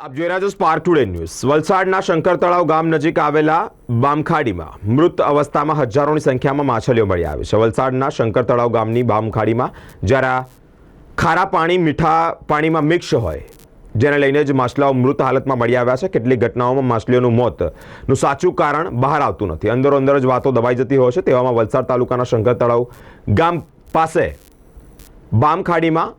આપ જોઈ રહ્યા છો સ્પાર્ક ટુડે ન્યૂઝ વલસાડના શંકર તળાવ ગામ નજીક આવેલા બામખાડીમાં મૃત અવસ્થામાં હજારોની સંખ્યામાં માછલીઓ મળી આવી છે. વલસાડના શંકર તળાવ ગામની બામખાડીમાં જ્યારે ખારા પાણી, મીઠા પાણીમાં મિક્સ હોય, જેને લઈને જ માછલાઓ મૃત હાલતમાં મળી આવ્યા છે. કેટલીક ઘટનાઓમાં માછલીઓનું મોતનું સાચું કારણ બહાર આવતું નથી. અંદરો અંદર જ વાતો દબાઈ જતી હોય છે. તેવામાં વલસાડ તાલુકાના શંકર તળાવ ગામ પાસે બામખાડીમાં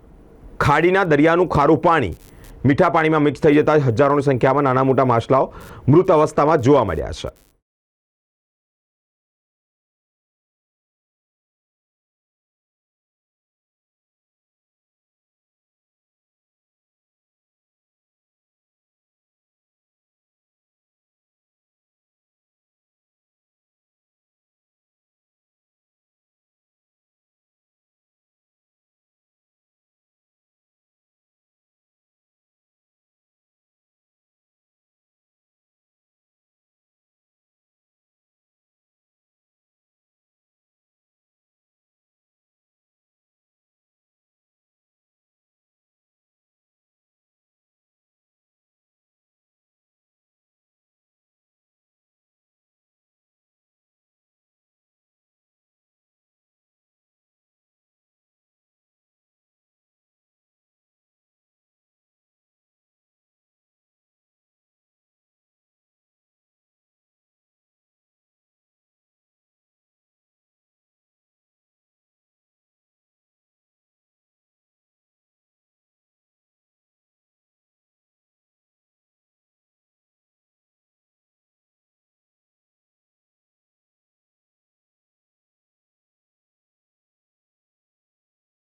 ખાડીના દરિયાનું ખારું પાણી મીઠા પાણીમાં મિક્સ થઈ જતા હજારોની સંખ્યામાં નાના મોટા માછલાઓ મૃત અવસ્થામાં જોવા મળ્યા છે.